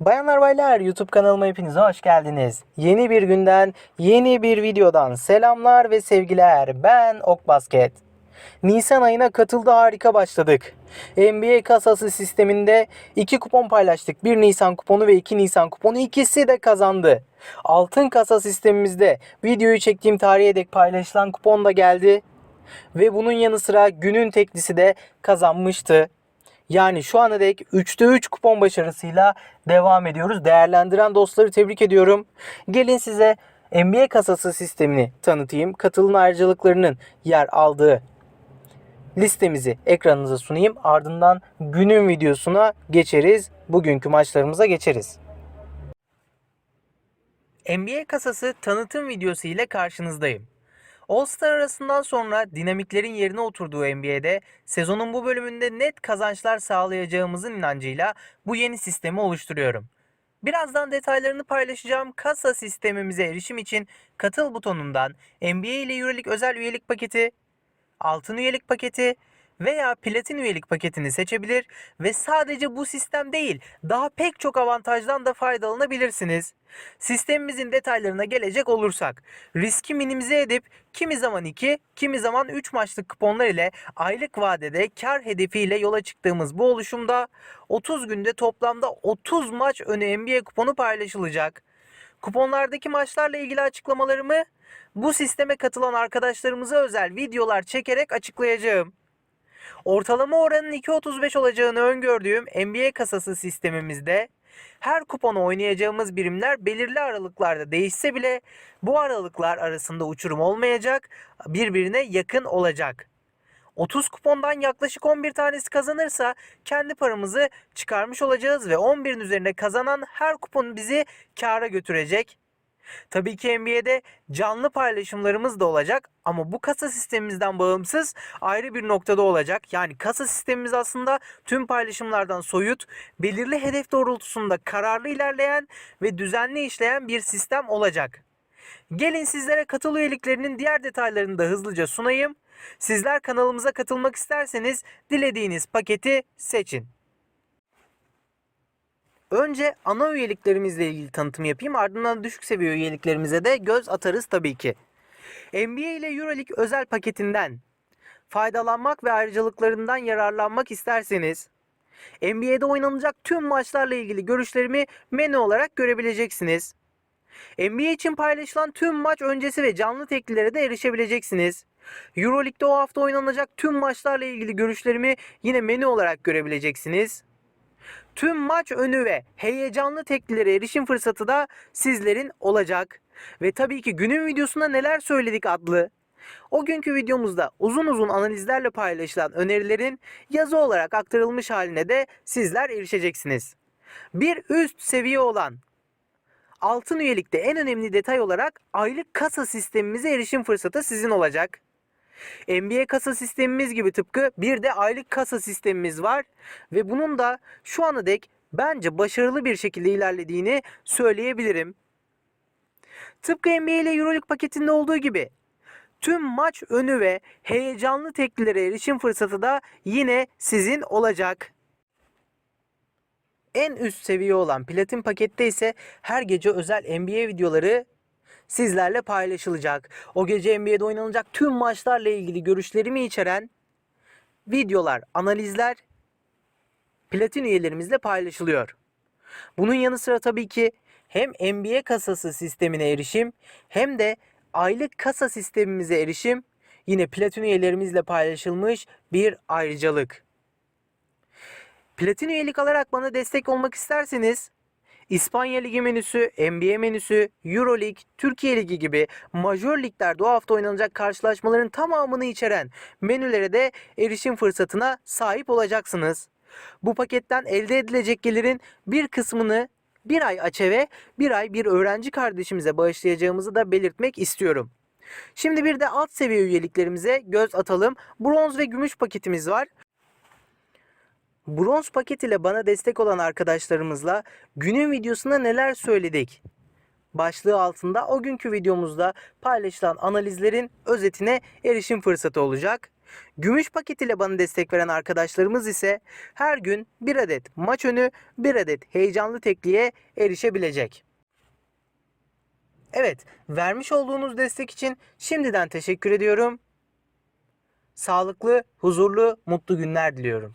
Bayanlar baylar YouTube kanalıma hepiniz hoş geldiniz. Yeni bir günden, yeni bir videodan selamlar ve sevgiler. Ben Ok Basket. Nisan ayına katıldı harika başladık. NBA kasası sisteminde 2 kupon paylaştık. 1 Nisan kuponu ve 2 Nisan kuponu ikisi de kazandı. Altın kasa sistemimizde videoyu çektiğim tarihe dek paylaşılan kupon da geldi. Ve bunun yanı sıra günün teklisi de kazanmıştı. Yani şu ana dek 3'te 3 kupon başarısıyla devam ediyoruz. Değerlendiren dostları tebrik ediyorum. Gelin size NBA kasası sistemini tanıtayım. Katılım ayrıcalıklarının yer aldığı listemizi ekranınıza sunayım. Ardından günün videosuna geçeriz. Bugünkü maçlarımıza geçeriz. NBA kasası tanıtım videosu ile karşınızdayım. All-Star arasından sonra dinamiklerin yerine oturduğu NBA'de sezonun bu bölümünde net kazançlar sağlayacağımızın inancıyla bu yeni sistemi oluşturuyorum. Birazdan detaylarını paylaşacağım kasa sistemimize erişim için katıl butonundan NBA ile Euroleague özel üyelik paketi, altın üyelik paketi veya platin üyelik paketini seçebilir ve sadece bu sistem değil daha pek çok avantajdan da faydalanabilirsiniz. Sistemimizin detaylarına gelecek olursak riski minimize edip kimi zaman 2 kimi zaman 3 maçlık kuponlar ile aylık vadede kar hedefiyle yola çıktığımız bu oluşumda 30 günde toplamda 30 maç önü NBA kuponu paylaşılacak. Kuponlardaki maçlarla ilgili açıklamalarımı bu sisteme katılan arkadaşlarımıza özel videolar çekerek açıklayacağım. Ortalama oranın 2.35 olacağını öngördüğüm NBA kasası sistemimizde her kuponu oynayacağımız birimler belirli aralıklarda değişse bile bu aralıklar arasında uçurum olmayacak, birbirine yakın olacak. 30 kupondan yaklaşık 11 tanesi kazanırsa kendi paramızı çıkarmış olacağız ve 11'in üzerine kazanan her kupon bizi kâra götürecek. Tabii ki NBA'de canlı paylaşımlarımız da olacak ama bu kasa sistemimizden bağımsız ayrı bir noktada olacak. Yani kasa sistemimiz aslında tüm paylaşımlardan soyut, belirli hedef doğrultusunda kararlı ilerleyen ve düzenli işleyen bir sistem olacak. Gelin sizlere katıl üyeliklerinin diğer detaylarını da hızlıca sunayım. Sizler kanalımıza katılmak isterseniz dilediğiniz paketi seçin. Önce ana üyeliklerimizle ilgili tanıtım yapayım. Ardından düşük seviye üyeliklerimize de göz atarız tabii ki. NBA ile Euroleague özel paketinden faydalanmak ve ayrıcalıklarından yararlanmak isterseniz NBA'de oynanacak tüm maçlarla ilgili görüşlerimi menü olarak görebileceksiniz. NBA için paylaşılan tüm maç öncesi ve canlı teklilere de erişebileceksiniz. Euroleague'de o hafta oynanacak tüm maçlarla ilgili görüşlerimi yine menü olarak görebileceksiniz. Tüm maç önü ve heyecanlı teklilere erişim fırsatı da sizlerin olacak. Ve tabii ki günün videosunda neler söyledik adlı. O günkü videomuzda uzun uzun analizlerle paylaşılan önerilerin yazı olarak aktarılmış haline de sizler erişeceksiniz. Bir üst seviye olan altın üyelikte en önemli detay olarak aylık kasa sistemimize erişim fırsatı sizin olacak. NBA kasa sistemimiz gibi tıpkı bir de aylık kasa sistemimiz var ve bunun da şu ana dek bence başarılı bir şekilde ilerlediğini söyleyebilirim. Tıpkı NBA ile Euroleague paketinde olduğu gibi tüm maç önü ve heyecanlı teklilere erişim fırsatı da yine sizin olacak. En üst seviye olan platin pakette ise her gece özel NBA videoları sizlerle paylaşılacak. O gece NBA'de oynanacak tüm maçlarla ilgili görüşlerimi içeren videolar, analizler platin üyelerimizle paylaşılıyor. Bunun yanı sıra tabii ki hem NBA kasası sistemine erişim hem de aylık kasa sistemimize erişim yine platin üyelerimizle paylaşılmış bir ayrıcalık. Platin üyelik alarak bana destek olmak isterseniz İspanya Ligi menüsü, NBA menüsü, Euro Lig, Türkiye Ligi gibi majör liglerde o hafta oynanacak karşılaşmaların tamamını içeren menülere de erişim fırsatına sahip olacaksınız. Bu paketten elde edilecek gelirin bir kısmını bir ay açeve, bir ay bir öğrenci kardeşimize bağışlayacağımızı da belirtmek istiyorum. Şimdi bir de alt seviye üyeliklerimize göz atalım. Bronz ve gümüş paketimiz var. Bronz paket ile bana destek olan arkadaşlarımızla günün videosunda neler söyledik? Başlığı altında o günkü videomuzda paylaşılan analizlerin özetine erişim fırsatı olacak. Gümüş paket ile bana destek veren arkadaşlarımız ise her gün bir adet maç önü, bir adet heyecanlı tekliğe erişebilecek. Evet, vermiş olduğunuz destek için şimdiden teşekkür ediyorum. Sağlıklı, huzurlu, mutlu günler diliyorum.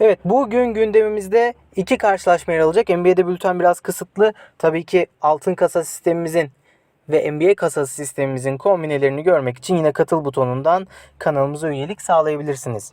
Evet bugün gündemimizde iki karşılaşma yer alacak. NBA'de bülten biraz kısıtlı. Tabii ki altın kasa sistemimizin ve NBA kasası sistemimizin kombinelerini görmek için yine katıl butonundan kanalımıza üyelik sağlayabilirsiniz.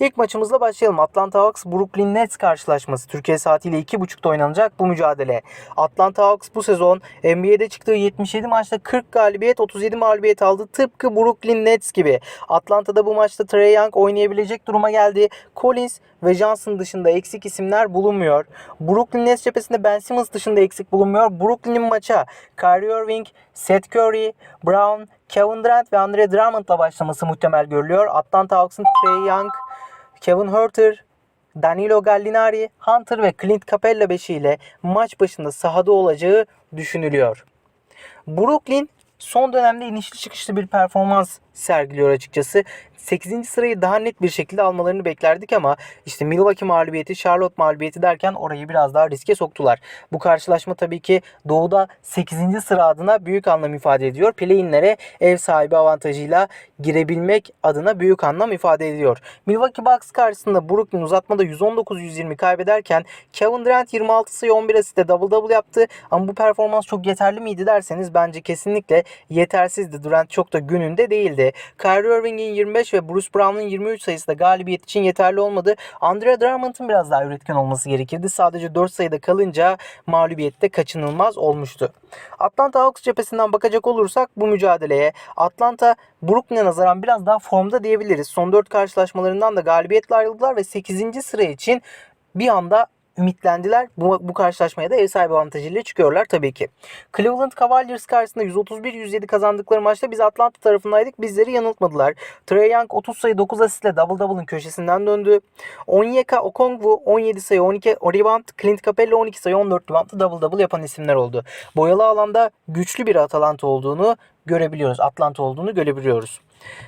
İlk maçımızla başlayalım. Atlanta Hawks Brooklyn Nets karşılaşması. Türkiye saatiyle 2.30'da oynanacak bu mücadele. Atlanta Hawks bu sezon NBA'de çıktığı 77 maçta 40 galibiyet 37 mağlubiyet aldı. Tıpkı Brooklyn Nets gibi. Atlanta'da bu maçta Trey Young oynayabilecek duruma geldi. Collins ve Johnson dışında eksik isimler bulunmuyor. Brooklyn Nets cephesinde Ben Simmons dışında eksik bulunmuyor. Brooklyn'in maça Kyrie Irving, Seth Curry, Brown, Kevin Durant ve Andre Drummond'la başlaması muhtemel görülüyor. Atlanta Hawks'ın Trey Young, Kevin Huerter, Danilo Gallinari, Hunter ve Clint Capella beşiyle maç başında sahada olacağı düşünülüyor. Brooklyn son dönemde inişli çıkışlı bir performans sergiliyor açıkçası. 8. sırayı daha net bir şekilde almalarını beklerdik ama işte Milwaukee mağlubiyeti, Charlotte mağlubiyeti derken orayı biraz daha riske soktular. Bu karşılaşma tabii ki Doğu'da 8. sıra adına büyük anlam ifade ediyor. Play-in'lere ev sahibi avantajıyla girebilmek adına büyük anlam ifade ediyor. Milwaukee Bucks karşısında Brooklyn uzatmada 119-120 kaybederken Kevin Durant 26 sayı 11 asiste double double yaptı. Ama bu performans çok yeterli miydi derseniz bence kesinlikle yetersizdi. Durant çok da gününde değildi. Kyrie Irving'in 25 ve Bruce Brown'un 23 sayısı da galibiyet için yeterli olmadı. Andre Drummond'un biraz daha üretken olması gerekirdi. Sadece 4 sayıda kalınca mağlubiyette kaçınılmaz olmuştu. Atlanta Hawks cephesinden bakacak olursak bu mücadeleye Atlanta Brooklyn'e nazaran biraz daha formda diyebiliriz. Son 4 karşılaşmalarından da galibiyetle ayrıldılar ve 8. sıra için bir anda ümitlendiler. Bu, bu karşılaşmaya da ev sahibi avantajıyla çıkıyorlar tabii ki. Cleveland Cavaliers karşısında 131-107 kazandıkları maçta biz Atlanta tarafındaydık. Bizleri yanıltmadılar. Trey Young 30 sayı 9 asistle double double'ın köşesinden döndü. Onyeka Okongwu 17 sayı 12 rebound. Clint Capella 12 sayı 14 rebound'da double double yapan isimler oldu. Boyalı alanda güçlü bir Atalanta olduğunu görebiliyoruz. Atlanta olduğunu görebiliyoruz.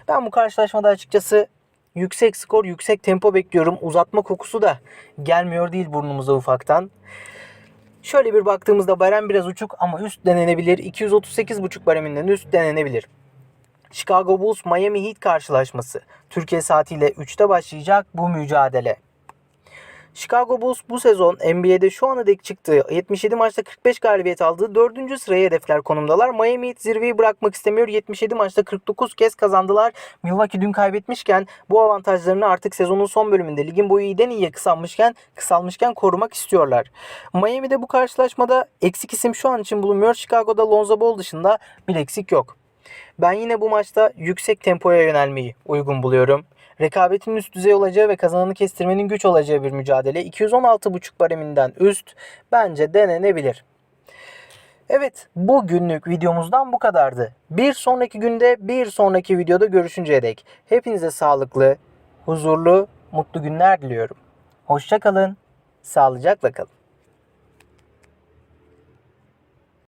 Ben bu karşılaşmada açıkçası yüksek skor, yüksek tempo bekliyorum. Uzatma kokusu da gelmiyor değil burnumuza ufaktan. Şöyle bir baktığımızda barem biraz uçuk ama üst denenebilir. 238.5 bareminden üst denenebilir. Chicago Bulls Miami Heat karşılaşması. Türkiye saatiyle 3'te başlayacak bu mücadele. Chicago Bulls bu sezon NBA'de şu ana dek çıktığı 77 maçta 45 galibiyet aldığı 4. sıraya hedefler konumdalar. Miami Heat zirveyi bırakmak istemiyor. 77 maçta 49 kez kazandılar. Milwaukee dün kaybetmişken bu avantajlarını artık sezonun son bölümünde ligin boyu iyiden iyiye kısalmışken, kısalmışken korumak istiyorlar. Miami'de bu karşılaşmada eksik isim şu an için bulunmuyor. Chicago'da Lonzo Ball dışında bir eksik yok. Ben yine bu maçta yüksek tempoya yönelmeyi uygun buluyorum. Rekabetin üst düzey olacağı ve kazananı kestirmenin güç olacağı bir mücadele 216.5 bareminden üst bence denenebilir. Evet bu günlük videomuzdan bu kadardı. Bir sonraki günde bir sonraki videoda görüşünceye dek hepinize sağlıklı, huzurlu, mutlu günler diliyorum. Hoşçakalın, sağlıcakla kalın.